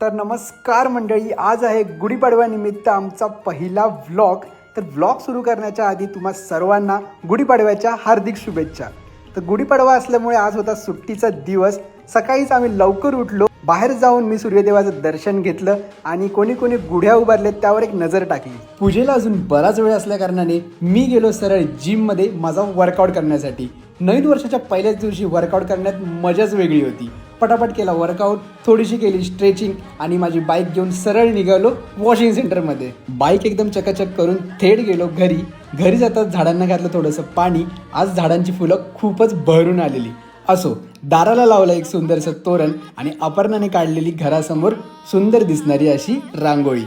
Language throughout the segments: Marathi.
तर नमस्कार मंडळी आज आहे गुढीपाडव्यानिमित्त आमचा पहिला व्लॉग तर व्लॉग सुरू करण्याच्या आधी तुम्हा सर्वांना गुढीपाडव्याच्या हार्दिक शुभेच्छा. तर गुढीपाडवा असल्यामुळे आज होता सुट्टीचा दिवस. सकाळीच आम्ही लवकर उठलो. बाहेर जाऊन मी सूर्यदेवाचं दर्शन घेतलं आणि कोणी कोणी गुढ्या उभारलेत त्यावर एक नजर टाकली. पूजेला अजून बराच वेळ असल्याकारणाने मी गेलो सरळ जिममध्ये माझा वर्कआउट करण्यासाठी. नवीन वर्षाच्या पहिल्याच दिवशी वर्कआउट करण्यात मजाच वेगळी होती. पटापट केला वर्कआउट थोडीशी केली स्ट्रेचिंग आणि माझी बाईक घेऊन सरळ निघालो वॉशिंग सेंटरमध्ये बाईक एकदम चकाचक करून थेट गेलो घरी. घरी जातात झाडांना घातलं थोडंसं पाणी. आज झाडांची फुलं खूपच भरून आलेली. असो दाराला लावलं एक सुंदरसं तोरण आणि अपर्णाने काढलेली घरासमोर सुंदर दिसणारी अशी रांगोळी.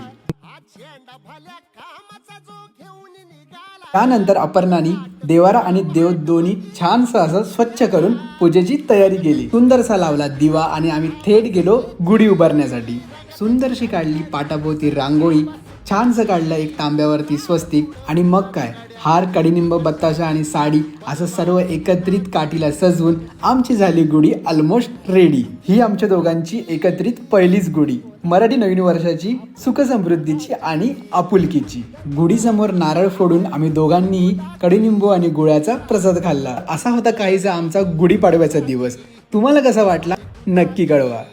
त्यानंतर अपर्णानी देवारा आणि देव दोन्ही छानसं असं स्वच्छ करून पूजेची तयारी केली. सुंदरसा लावला दिवा आणि आम्ही थेट गेलो गुढी उभारण्यासाठी. सुंदरशी काढली पाटाभोवती रांगोळी. छानसं काढलं एक तांब्यावरती स्वस्तिक. आणि मग काय? हार कडीनिंब बत्ताशा आणि साडी असं सर्व एकत्रित काठीला सजवून आमची झाली गुढी ऑलमोस्ट रेडी ही आमच्या दोघांची एकत्रित पहिलीच गुढी. मराठी नवीन वर्षाची सुखसमृद्धीची आणि आपुलकीची. गुढीसमोर नारळ फोडून आम्ही दोघांनीही कडीनिंबू आणि गुळाचा प्रसाद खाल्ला. असा होता काहीसा आमचा गुढीपाडव्याचा दिवस. तुम्हाला कसा वाटला? नक्की कळवा.